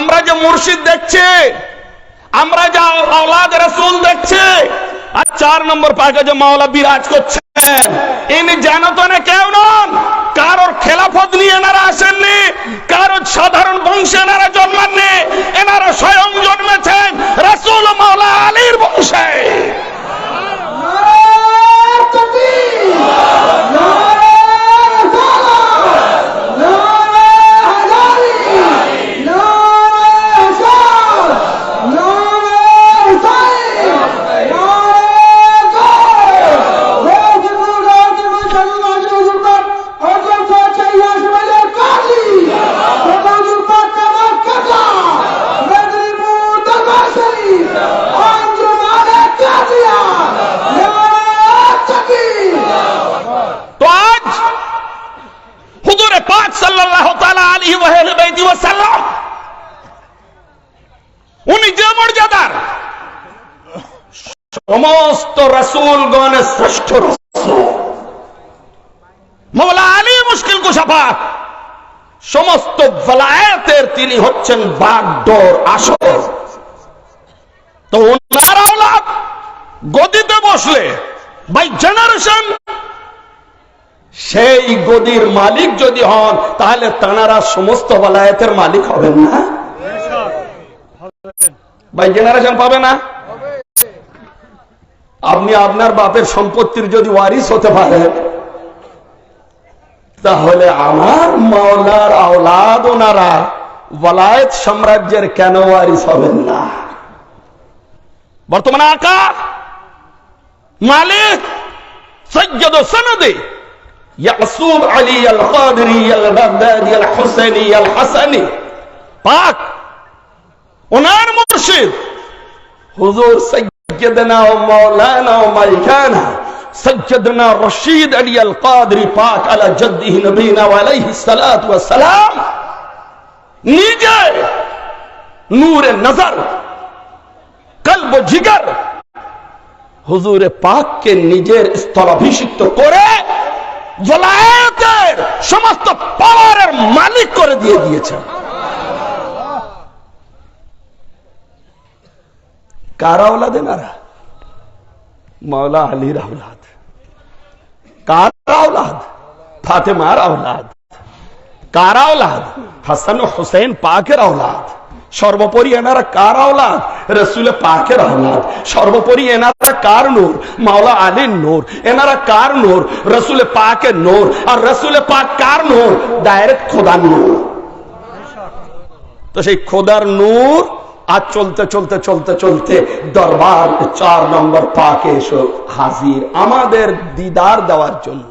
আমরা যে মুর্শিদ দেখছি, আমরা যে আওলাদ রসুল দেখছি, আর চার নম্বর পাকে যে মাওলা বিরাজ করছেন, ইনি জানতনে কেউ নন কারোর খেলাফত নিয়ে এনারা আসেননি কারোর সাধারণ বংশে এনারা জন্মাননি এনারা স্বয়ং জন্মেছেন রসুল মাওলা আলীর বংশে তো আজ হুজুরে পাক সাল্লাল্লাহু শ্রেষ্ঠ আলী মুশকিল কুশাফা। সমস্ত ভলায়েতের তিনি হচ্ছেন বাগডোর আসর তো ওনার গদিতে বসলে বাই জেনারেশন সেই গদির মালিক যদি হন, তাহলে তানারা সমস্ত বলায়তের মালিক হবেন না? ভাই জেনারেশন পাবে না? আপনি আপনার বাপের সম্পত্তির যদি ওয়ারিস হতে পারেন, তাহলে আমার মাওলার আওলাদ ওনারা বলায়ত সাম্রাজ্যের কেন ওয়ারিস হবেন না? বর্তমানে আকা, মালিক, সৈয়দ সনদে ইয়াসুব আলী আল কাদরি আল বাগদাদি আল হুসাইনি আল হাসানি পাক ওনার মুর্শিদ হুজুর সৈয়দনা ও মাওলানা ও মালিকানা সৈয়দনা রশিদ আলী আল কাদরি পাক আলা জদ্দিহি নবীনা ওয়া আলাইহি সালাতু ওয়া সালাম নিজে নূরে নজর কলব জিগর হুজুরে পাককে নিজের স্থলাভিষিক্ত করে জলায়েতের সমস্ত পাওয়ারের মালিক করে দিয়ে দিয়েছেন কার আওলাদ এনারা? মৌলা আলীর আওলাদ। কার আওলাদ ফাতেমার আওলাদ। কার আওলাদ হাসান হুসেন পাকের আওলাদ। সর্বোপরি এনারা কার আওলাদ? রসুলে পাকের আওলাদ। সর্বোপরি এনারা কার নূর? মাওলা আলীর নূর। এনারা কার নূর? রসুলে পাকের নূর। আর রসুলে পাক কার নূর? ডাইরেক্ট খোদার নূর। তো সেই খোদার নূর আজ চলতে চলতে চলতে চলতে দরবার চার নম্বর পাকে এসো হাজির। আমাদের দিদার দেওয়ার জন্য।